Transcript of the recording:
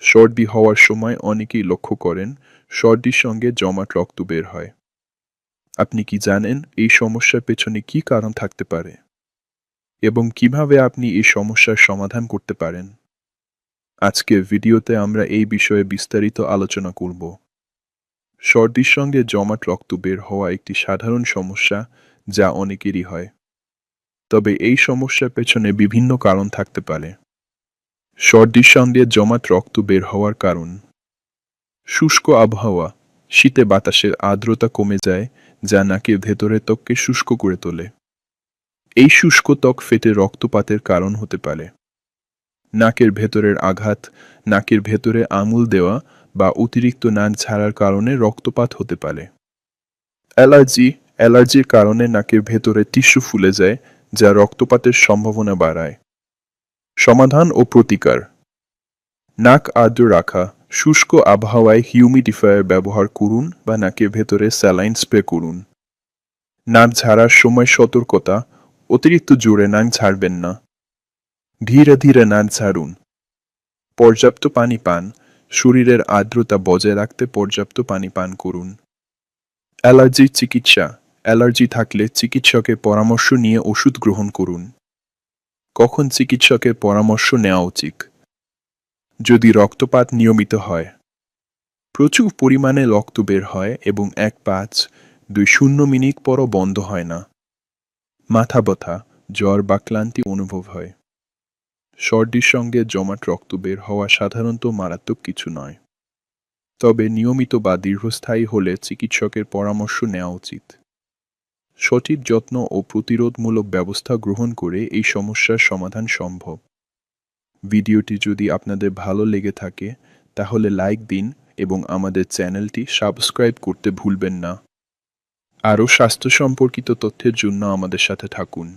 সর্দি হওয়ার সময় অনেকেই লক্ষ্য করেন সর্দির সঙ্গে জমাট রক্ত বের হয়। আপনি কি জানেন এই সমস্যার পেছনে কি কারণ থাকতে পারে? এবং কীভাবে আপনি এই সমস্যার সমাধান করতে পারেন? আজকের ভিডিওতে আমরা এই বিষয়ে বিস্তারিত আলোচনা করব। সর্দির সঙ্গে জমাট রক্ত বের হওয়া একটি সাধারণ সমস্যা যা অনেকেরই হয়। তবে এই সমস্যার পেছনে বিভিন্ন কারণ থাকতে পারে। সর্দির সঙ্গে জমাট রক্ত বের হওয়ার কারণ। শুষ্ক আবহাওয়া, শীতে বাতাসের আর্দ্রতা কমে যায়, যা নাকের ভেতরের ত্বককে শুষ্ক করে তোলে। এই শুষ্ক ত্বক ফেটে রক্তপাতের কারণ হতে পারে। নাকের ভেতরের আঘাত, নাকের ভেতরে আঙুল দেওয়া বা অতিরিক্ত নাক ঝাড়ার কারণে রক্তপাত হতে পারে। অ্যালার্জি, অ্যালার্জির কারণে নাকের ভেতরে টিস্যু ফুলে যায়, যা রক্তপাতের সম্ভাবনা বাড়ায়। সমাধান ও প্রতিকার। নাক আর্দ্র রাখা, শুষ্ক আবহাওয়ায় হিউমিডিফায়ার ব্যবহার করুন বা নাকের ভেতরে স্যালাইন স্প্রে করুন। নাক ঝাড়ার সময় সতর্কতা, অতিরিক্ত জোরে নাক ঝাড়বেন না। ধীরে ধীরে নাক ঝাড়ুন। পর্যাপ্ত পানি পান, শরীরের আর্দ্রতা বজায় রাখতে পর্যাপ্ত পানি পান করুন। অ্যালার্জির চিকিৎসা, অ্যালার্জি থাকলে চিকিৎসকের পরামর্শ নিয়ে ওষুধ গ্রহণ করুন। কখন চিকিৎসকের পরামর্শ নেওয়া উচিত? যদি রক্তপাত নিয়মিত হয়, প্রচুর পরিমাণে রক্ত বের হয় এবং এক পাঁচ দুই শূন্য মিনিট পরও বন্ধ হয় না। মাথা ব্যথা, জ্বর বা ক্লান্তি অনুভব হয়। সর্দির সঙ্গে জমাট রক্ত বের হওয়া সাধারণত মারাত্মক কিছু নয়। তবে নিয়মিত বা দীর্ঘস্থায়ী হলে চিকিৎসকের পরামর্শ নেওয়া উচিত। সঠিক যত্ন ও প্রতিরোধমূলক ব্যবস্থা গ্রহণ করে এই সমস্যার সমাধান সম্ভব। ভিডিওটি যদি আপনাদের ভালো লেগে থাকে, তাহলে লাইক দিন এবং আমাদের চ্যানেলটি সাবস্ক্রাইব করতে ভুলবেন না। আরও স্বাস্থ্য সম্পর্কিত তথ্যের জন্য আমাদের সাথে থাকুন।